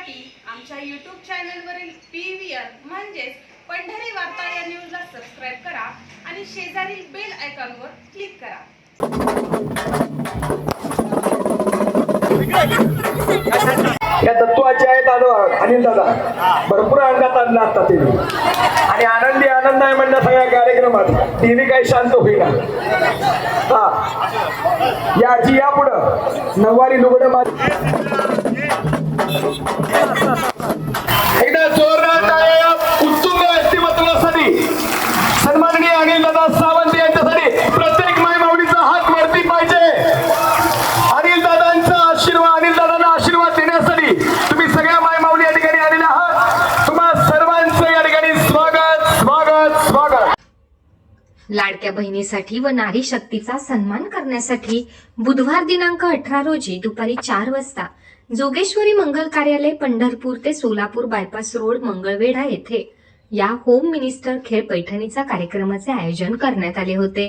पाहण्यासाठी आमच्या यूट्यूब चॅनलवरील पी व्ही आर म्हणजेच पंढरी वार्ता या न्यूजला सबस्क्राईब करा आणि शेजारील बेल आयकॉनवर क्लिक करा. या तत्वाचे आहेत अनु- अनिल दादा. भरपूर अंगात आणला आता ते आणि आनंदी आनंद आहे म्हणलं सगळ्या कार्यक्रमात. टीव्ही काही शांत होईना. हा. या आजी या पुढं. नऊवारी लुगडं माझी एकदा जोरदार टाळ्या उत्तुंग व्यक्तिमत्वासाठी. सन्माननीय अनिल दादा सावंत यांच्यासाठी प्रत्येक माय माऊलीचा हात वरती पाहिजे. अनिल दादांचा आशीर्वाद अनिल दादांना आशीर्वाद देण्यासाठी तुम्ही सगळ्या माय माऊली या ठिकाणी आलेले आहात. तुम्हा सर्वांचं या ठिकाणी स्वागत स्वागत स्वागत. लाडक्या बहिणीसाठी व नारी शक्तीचा सन्मान करण्यासाठी बुधवार दिनांक अठरा रोजी दुपारी चार वाजता जोगेश्वरी मंगल कार्यालय पंढरपूर ते सोलापूर बायपास रोड मंगळवेढा येथे या होम मिनिस्टर खेळ पैठणीचा कार्यक्रमाचे आयोजन करण्यात आले होते.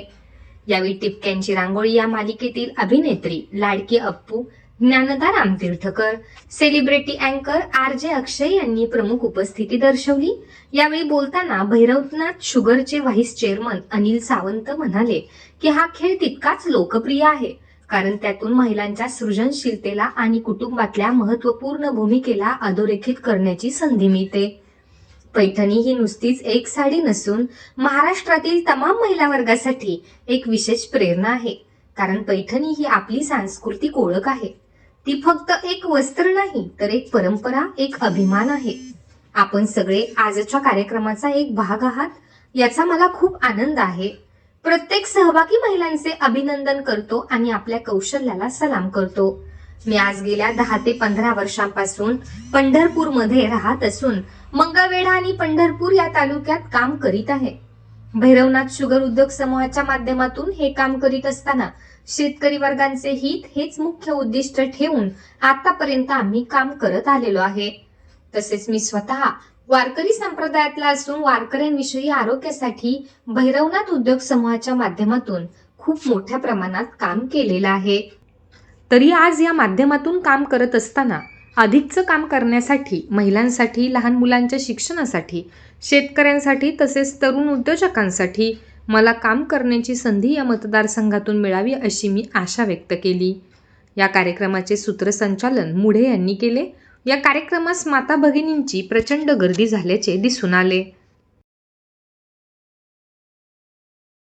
यावेळी टिपक्यांची रांगोळी या मालिकेतील अभिनेत्री लाडकी अप्पू ज्ञानदा रामतीर्थकर सेलिब्रिटी अँकर आर जे अक्षय यांनी प्रमुख उपस्थिती दर्शवली. यावेळी बोलताना भैरवनाथ शुगरचे व्हाईस चेअरमन अनिल सावंत म्हणाले की हा खेळ तितकाच लोकप्रिय आहे. कारण त्यातून महिलांच्या सृजनशीलतेला आणि कुटुंबातल्या महत्त्वपूर्ण भूमिकेला अधोरेखित करण्याची संधी मिळते. पैठणी ही नुसतीच एक साडी नसून महाराष्ट्रातील तमाम महिला वर्गासाठी एक विशेष प्रेरणा आहे. कारण पैठणी ही आपली सांस्कृतिक ओळख आहे. ती फक्त एक वस्त्र नाही तर एक परंपरा एक अभिमान आहे. आपण सगळे आजच्या कार्यक्रमाचा एक भाग आहात याचा मला खूप आनंद आहे. प्रत्येक सहभागी महिलांचे अभिनंदन करतो आणि आपल्या कौशल्याला सलाम करतो. मी आज गेल्या दहा ते पंधरा वर्षांपासून पंढरपूरमध्ये राहत असून मंगळवेढा आणि पंढरपूर या तालुक्यात काम करीत आहे. भैरवनाथ शुगर उद्योग समूहाच्या माध्यमातून हे काम करीत असताना शेतकरी वर्गांचे हित हेच मुख्य उद्दिष्ट ठेवून आतापर्यंत आम्ही काम करत आलेलो आहे. तसेच मी स्वतः वारकरी संप्रदायातला असून वारकऱ्यांविषयी आरोग्यासाठी भैरवनाथ उद्योग समूहाच्या माध्यमातून खूप मोठ्या प्रमाणात काम केलेलं आहे. तरी आज या माध्यमातून काम करत असताना अधिकचं काम करण्यासाठी महिलांसाठी लहान मुलांच्या शिक्षणासाठी शेतकऱ्यांसाठी तसेच तरुण उद्योजकांसाठी मला काम करण्याची संधी या मतदारसंघातून मिळावी अशी मी आशा व्यक्त केली. या कार्यक्रमाचे सूत्रसंचालन मुढे यांनी केले. या कार्यक्रमास माता भगिनींची प्रचंड गर्दी झाल्याचे दिसून आले.